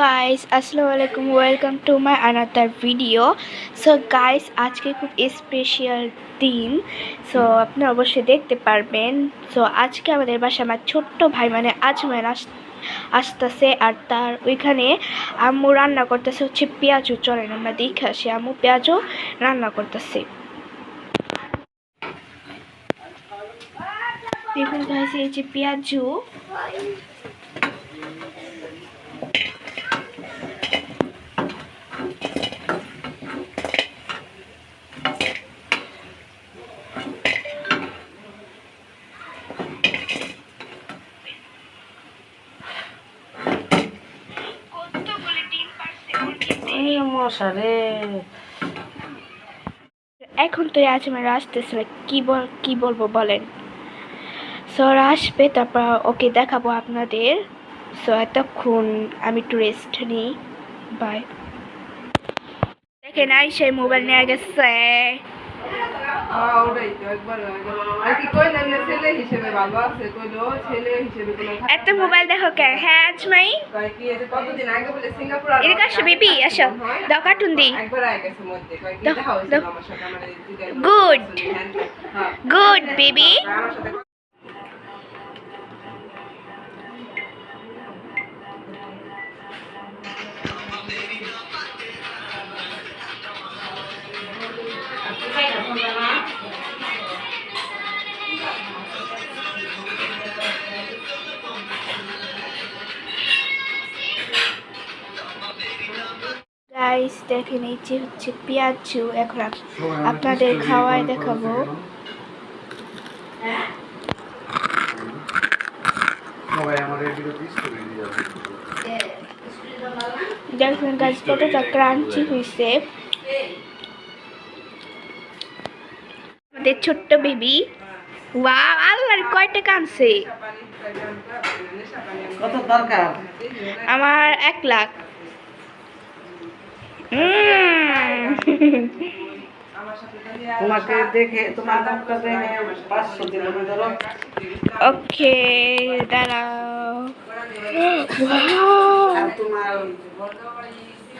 Guys আসসালামু আলাইকুম welcome to my another video so guys আজকে খুব স্পেশাল দিন। সো আপনি অবশ্যই দেখতে পারবেন। সো আজকে আমাদের বাসায় আমার ছোট্ট ভাই মানে আজমের আস, আসতেছে আর তার ওইখানে আম্মু রান্না করতেছে হচ্ছে পেঁয়াজু। চলেন আমরা দেখে আসি, আম্মু পেঁয়াজু রান্না করতেছে। দেখুন গাইস এই যে পেঁয়াজু এই এখন তো আজমের আসতেছে না, কি বল, কি বলব বলেন? সো আসবে, তারপর ওকে দেখাবো আপনাদের। সো এতক্ষণ আমি একটু রেস্ট নিই। বাই দেখেন আই সেই মোবাইল নিয়ে গেছে। এত মোবাইল দেখো কে? হ্যাঁ আজমাই। আর এদিকে আসো বেবি আসো। দাও কার্টুন দিই একবার আগে গেছে গাইস দেখেন এই যে হচ্ছে পেঁয়াজু। এখন আপনাদের খাওয়াই দেখাবো। দেখবেন গাছ কতটা ক্রাঞ্চি হয়েছে। আমাদের ছোট্ট বেবি ওয়া আল্লাহর কয়টা কানছে? কত দরকার? আমার এক লাখ। তোমাকে দেখে তোমার মুখটা দেখে পাঁচশো দিল ধরো ওকে দাঁড়াও আর তোমার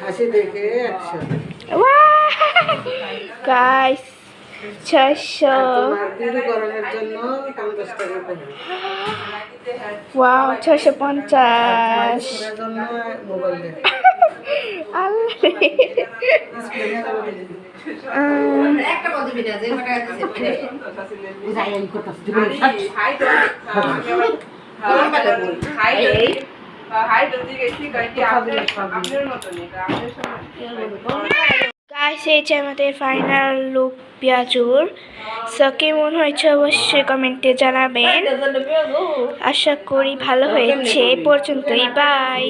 হাসি দেখে একশো গাইস ছশো তোমার দৃঢ়করণের জন্য পঞ্চাশ টাকা করে ওয়াও ছশো পঞ্চাশ এই যে আমাদের ফাইনাল লুক পেঁয়াজুর। সো কেমন হয়েছে অবশ্যই কমেন্টে জানাবেন। আশা করি ভালো হয়েছে। এই পর্যন্তই বাই